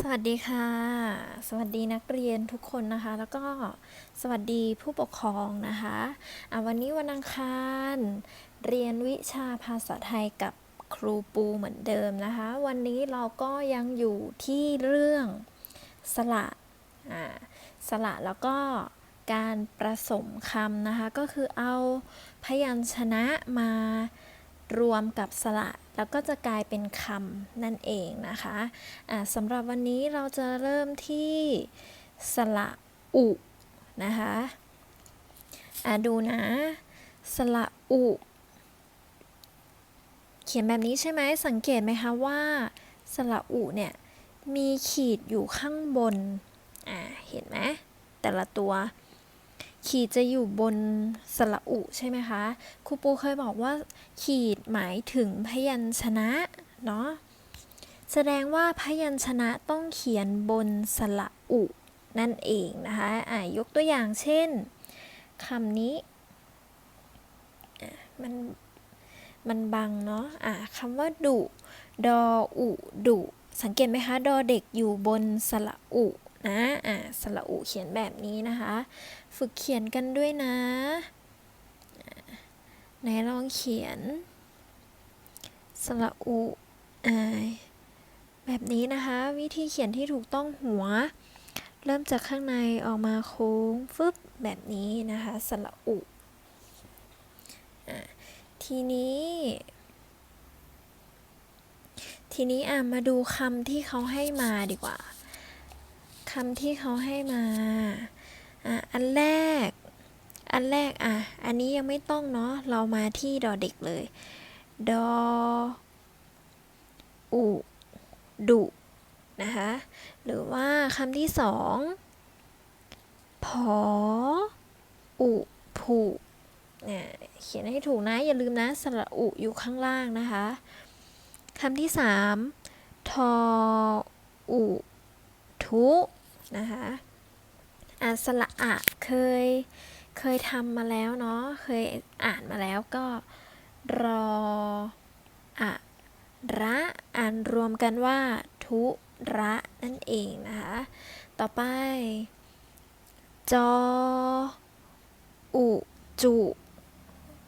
สวัสดีค่ะ สวัสดีนักเรียนทุกคนนะคะ แล้วก็สวัสดีผู้ปกครองนะคะอะวันนี้วันอังคาร เรียนวิชาภาษาไทยกับครูปูเหมือนเดิมนะคะ วันนี้เราก็ยังอยู่ที่เรื่องสระอ่าสระแล้วก็การประสมคำนะคะ ก็คือเอาพยัญชนะมา รวมกับสระแล้วก็จะกลายเป็นคำนั่นเองนะคะอ่าสำหรับวันนี้เราจะเริ่มที่สระอุนะคะอ่าดูนะ สระอุ เขียนแบบนี้ใช่ไหมสังเกตไหมคะว่า สระอุเนี่ยมีขีดอยู่ข้างบน อ่า เห็นไหมแต่ละตัว ขีดจะอยู่บนสระอุใช่ไหมคะ ครูปูเคยบอกว่า ขีดหมายถึงพยัญชนะเนาะ แสดงว่าพยัญชนะต้องเขียนบนสระอุนั่นเองนะคะอ่ายกตัวอย่างเช่นคำนี้ มัน มันบังเนาะอะคำว่าดุ ดออุดุ สังเกตไหมคะ ดอเด็กอยู่บนสระอุ นะอะสระอุเขียนแบบนี้นะคะ ฝึกเขียนกันด้วยนะไหนลองเขียน สระอุอ่าแบบนี้นะคะ วิธีเขียนที่ถูกต้องหัว เริ่มจากข้างในออกมาโค้งฟึบแบบนี้นะคะ สระอุอทีนี้ ทีนี้อะมาดูคำที่เขาให้มาดีกว่า คำที่เขาให้มาอะอันแรก อันแรกอะ อันนี้ยังไม่ต้องเนาะ เรามาที่ดอเด็กเลย ดอ อุ ดุ นะคะ หรือว่าคำที่สองผออุ ผูเนี่ยเขียนให้ถูกนะ อย่าลืมนะ สระอุอยู่ข้างล่างนะคะคำที่สามทอ อุ ทุ นะคะอ่านสระอะเคยเคยทำมาแล้วเนาะเคยอ่านมาแล้วก็รออะระอ่านรวมกันว่า ทุระนั่นเองนะคะ ต่อไป จอ อุจุ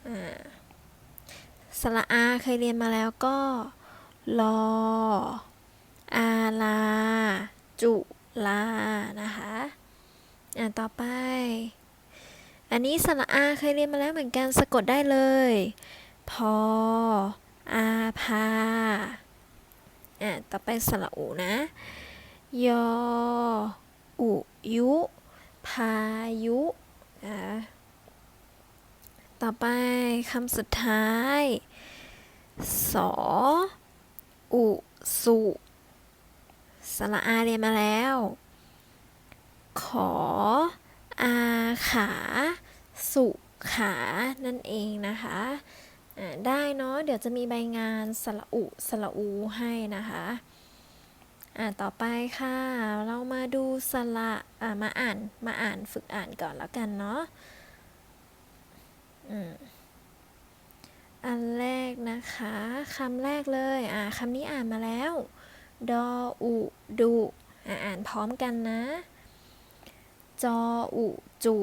อ่าสระอาเคยเรียนมาแล้วก็รออาลา จุ ลา นะคะ อ่าต่อไป อันนี้สระอาเคยเรียนมาแล้วเหมือนกันสะกดได้เลย พอ อาพา อ่าต่อไปสระอูนะ ยอ อุยุ พายุอ่าต่อไปคำสุดท้าย สอ อุสุ สระอาเรียนมาแล้ว ขออาขาสุขานั่นเองนะคะได้เนาะเดี๋ยวจะมีใบงานสระอุสระอูให้นะคะอ่าต่อไปค่ะ เรามาดูสระอ่ามาอ่านมาอ่านฝึกอ่านก่อนแล้วกันเนาะอืมอันแรกนะคะคำแรกเลยอ่าคำนี้อ่านมาแล้ว ดออุดุอ่านพร้อมกันนะ จออุจุ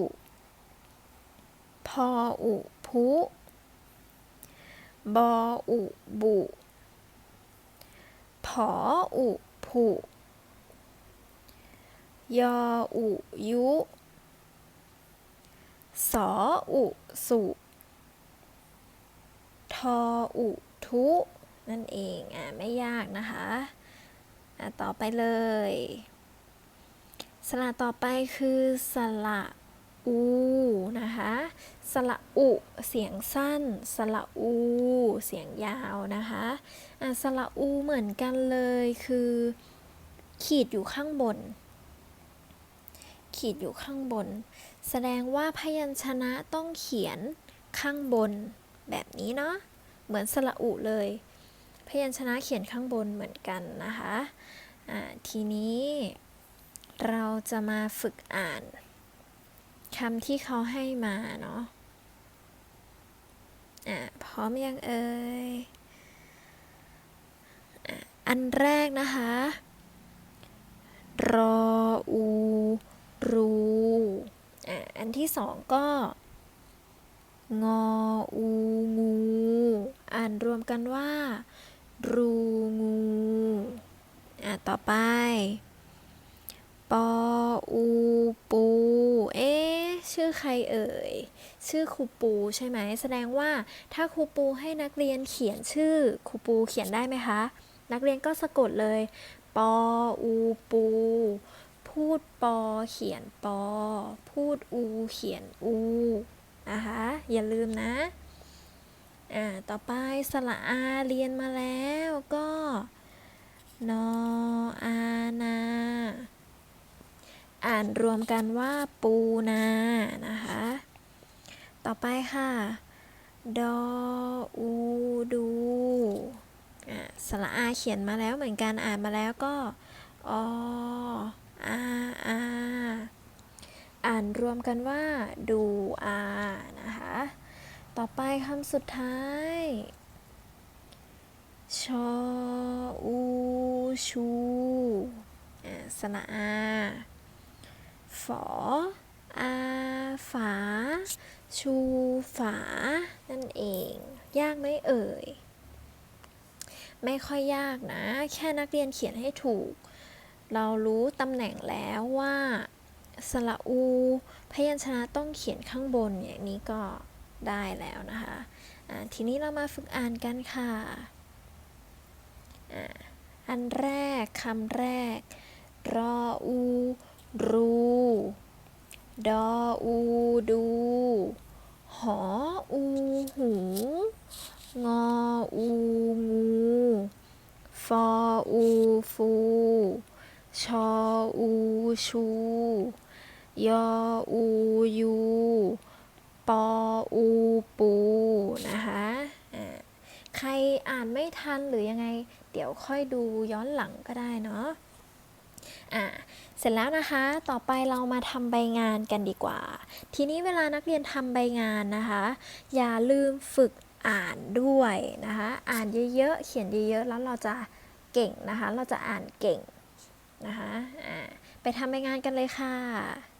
พออุพุ บออุบุ ผออุผุ ยออุยุ สออุสุ ทออุทุ นั่นเอง อ่าไม่ยากนะคะ ต่อไปเลย สระต่อไปคือ สระอู นะคะ สระอุ เสียงสั้น สระอู เสียงยาวนะคะอะสระอูเหมือนกันเลยคือ ขีดอยู่ข้างบน ขีดอยู่ข้างบน แสดงว่าพยัญชนะต้องเขียนข้างบนแบบนี้เนาะ เหมือนสระอุเลย พยัญชนะเขียนข้างบนเหมือนกันนะคะะทีนี้เราจะมาฝึกอ่านคำที่เขาให้มาเนาะอะพร้อมยังเอ่ยอันแรกนะคะ รออูรูอันที่สองก็ งออูงู อ่านรวมกันว่า รูงู อะ ต่อไป ปออูปู เอ๊ะชื่อใครเอ่ย ชื่อครูปูใช่ไหม แสดงว่าถ้าครูปูให้นักเรียนเขียนชื่อครูปูเขียนได้ไหมคะ นักเรียนก็สะกดเลย ปออูปู พูดปอเขียนปอ พูดอูเขียนอู นะคะ อย่าลืมนะ อ่า ต่อไปสระอาเรียนมาแล้วก็ นออานา อ่านรวมกันว่าปูนา นะคะ ต่อไปค่ะ ดออูดูอะสระอาเขียนมาแล้วเหมือนกันอ่านมาแล้วก็ออาอาอ่านรวมกันว่าดูอานะคะ ต่อไปคำสุดท้าย ชออูชูอะสระอาฝออาฝา ชูฝา นั่นเอง ยากไหมเอ่ย ไม่ค่อยยากนะ แค่นักเรียนเขียนให้ถูก เรารู้ตำแหน่งแล้วว่าสระอู พยัญชนะต้องเขียนข้างบนอย่างนี้ก็ ได้แล้วนะคะทีนี้เรามาฝึกอ่านกันค่ะอันแรกคำแรก รออูรูดออูดูหออูหู งออูงูฟออูฟูชออูชู ยออูยู ปออูปูนะคะอ่าใครอ่านไม่ทันหรือยังไง เดี๋ยวค่อยดูย้อนหลังก็ได้เนาะอ่าเสร็จแล้วนะคะ ต่อไปเรามาทำใบงานกันดีกว่า ทีนี้เวลานักเรียนทำใบงานนะคะ อย่าลืมฝึกอ่านด้วยนะคะ อ่านเยอะๆ เขียนเยอะๆ แล้วเราจะเก่งนะคะ เราจะอ่านเก่งนะคะ อ่า ไปทำใบงานกันเลยค่ะ